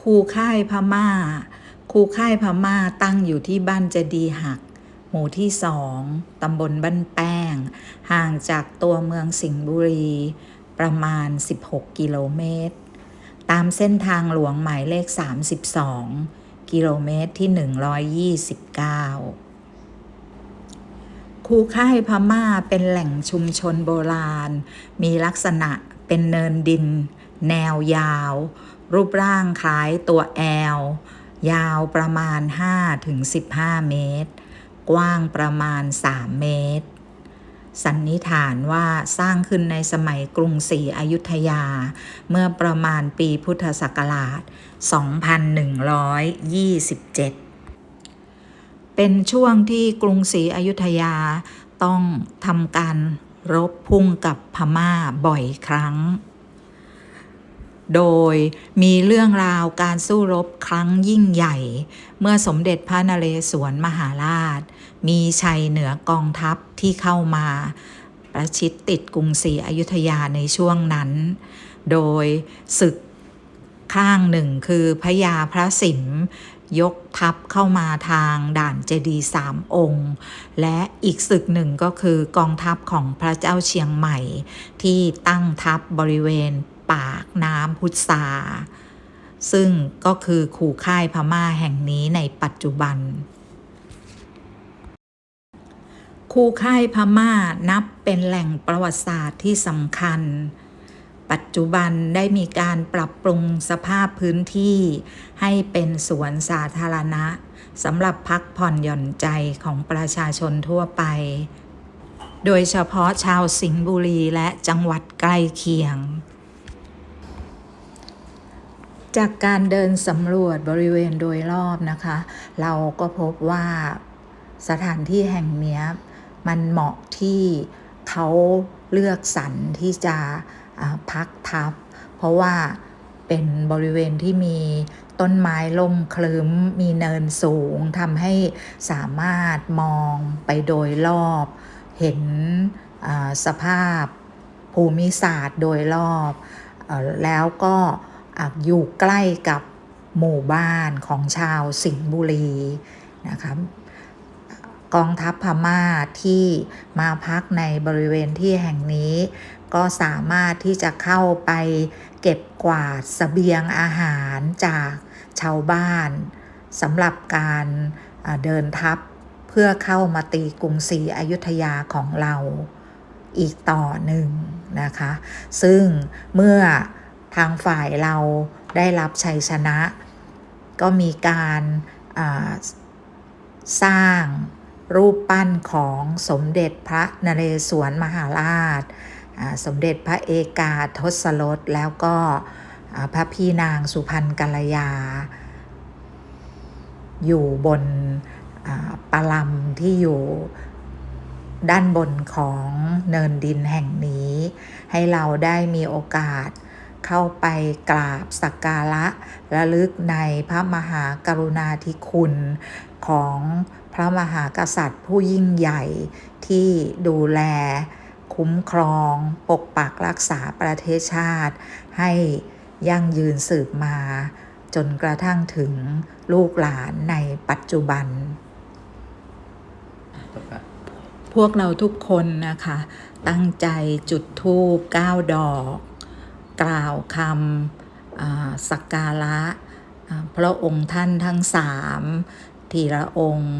คูค่ายพม่า คูค่ายพม่าตั้งอยู่ที่บ้านเจดีหัก หมู่ที่สองตำบลบ้านแป้ง ห่างจากตัวเมืองสิงห์บุรี ประมาณ 16 กิโลเมตร ตามเส้นทางหลวงหมายเลข 32 กิโลเมตรที่ 129คูค่ายพม่าเป็นแหล่งชุมชนโบราณ มีลักษณะเป็นเนินดิน แนวยาว รูปร่างคล้ายตัวแอล ยาวประมาณ 5-15 เมตร กว้างประมาณ 3 เมตร สันนิษฐานว่าสร้างขึ้นในสมัยกรุงศรีอยุธยา เมื่อประมาณปีพุทธศักราช 2127 เป็นช่วงที่กรุงศรีอยุธยาต้องทำการรบพุ่งกับพม่าบ่อยครั้ง โดยมีเรื่องราวการสู้รบครั้งยิ่งใหญ่ เมื่อสมเด็จพระนเรศวรมหาราช มีชัยเหนือกองทัพที่เข้ามา ประชิดติดกรุงศรีอยุธยาในช่วงนั้น โดยศึกข้างหนึ่งคือพระยาพระสิมยกทัพเข้ามาทางด่านเจดีสามองค์ และอีกศึกหนึ่งก็คือกองทัพของพระเจ้าเชียงใหม่ ที่ตั้งทัพบริเวณ ปากน้ำพุทธาซึ่งก็คือขู่ค่ายพม่าแห่งนี้ในปัจจุบัน คูค่ายพม่านับเป็นแหล่งประวัติศาสตร์ที่สำคัญ ปัจจุบันได้มีการปรับปรุงสภาพพื้นที่ ให้เป็นสวนสาธารณะสำหรับพักผ่อนหย่อนใจของประชาชนทั่วไป โดยเฉพาะชาวสิงห์บุรีและจังหวัดใกล้เคียง จากการเดินสำรวจบริเวณโดยรอบนะคะ เราก็พบว่าสถานที่แห่งนี้มันเหมาะที่เขาเลือกสรรที่จะพักทับ เพราะว่าเป็นบริเวณที่มีต้นไม้ล่มคลึ้มมีเนินสูงทำให้สามารถมองไปโดยรอบ เห็นสภาพภูมิศาสตร์โดยรอบอแล้วก็ อยู่ใกล้กับหมู่บ้านของชาวสิงห์บุรีนะคะกองทัพพม่าที่มาพักในบริเวณที่แห่งนี้ ก็สามารถที่จะเข้าไปเก็บกวาดสเสบียงอาหารจากชาวบ้านสำหรับการเดินทัพเพื่อเข้ามาตีกรุงศรีอยุธยาของเราอีกต่อหนึ่งนะคะ ซึ่งเมื่อ ทางฝ่ายเราได้รับชัยชนะ ก็มีการาสร้างรูปปั้นของสมเด็จพระนเรศวรมหาราช สมเด็จพระเอกาทศรสแล้วก็พระพี่นางสุพรรณกัลยา อยู่บนปาลัมที่อยู่ด้านบนของเนินดินแห่งนี้ ให้เราได้มีโอกาส เข้าไปกราบสักการะระลึกในพระมหากรุณาธิคุณของพระมหากษัตริย์ผู้ยิ่งใหญ่ที่ดูแล คุ้มครอง ปกปักรักษาประเทศชาติ ให้ยั่งยืนสืบมา จนกระทั่งถึงลูกหลานในปัจจุบัน พวกเราทุกคนนะคะ ตั้งใจจุดธูปเก้าดอก กล่าวคำสักการะพระองค์ท่านทั้งสามทีละองค์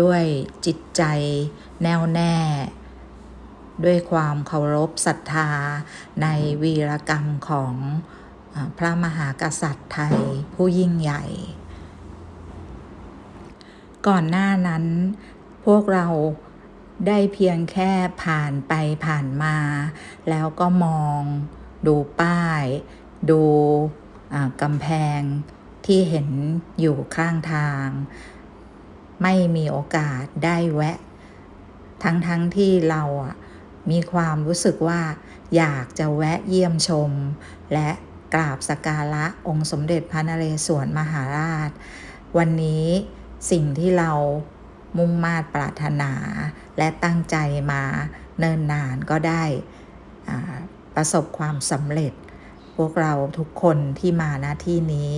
ด้วยจิตใจแน่วแน่ ด้วยความเคารพศรัทธาในวีรกรรมของอพระมหากษัตริย์ไทยผู้ยิ่งใหญ่ ก่อนหน้านั้นพวกเราได้เพียงแค่ผ่านไปผ่านมา แล้วก็มอง ดูป้าย ดูอ่ากำแพงที่เห็นอยู่ข้างทาง ไม่มีโอกาสได้แวะ ทั้งๆทที่เราอะมีความรู้สึกว่าอยากจะแวะเยี่ยมชม และกราบสักการะองค์สมเด็จพระนเรศวรมหาราช วันนี้สิ่งที่เรามุ่งมาตรปรารถนา และตั้งใจมาเนิ่นนานก็ได้อ่า ประสบความสำเร็จ พวกเราทุกคนที่มาณที่นี้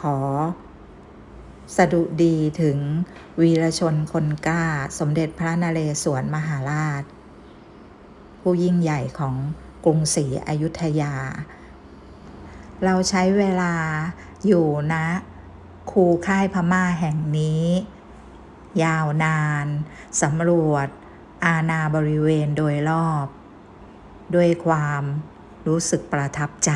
ขอ สดุดีถึงวีรชนคนกล้า สมเด็จพระนเรศวรมหาราช ผู้ยิ่งใหญ่ของกรุงศรีอยุธยา เราใช้เวลาอยู่นะ คูค่ายพม่าแห่งนี้ ยาวนานสำรวจอาณาบริเวณโดยรอบ ด้วยความรู้สึกประทับใจ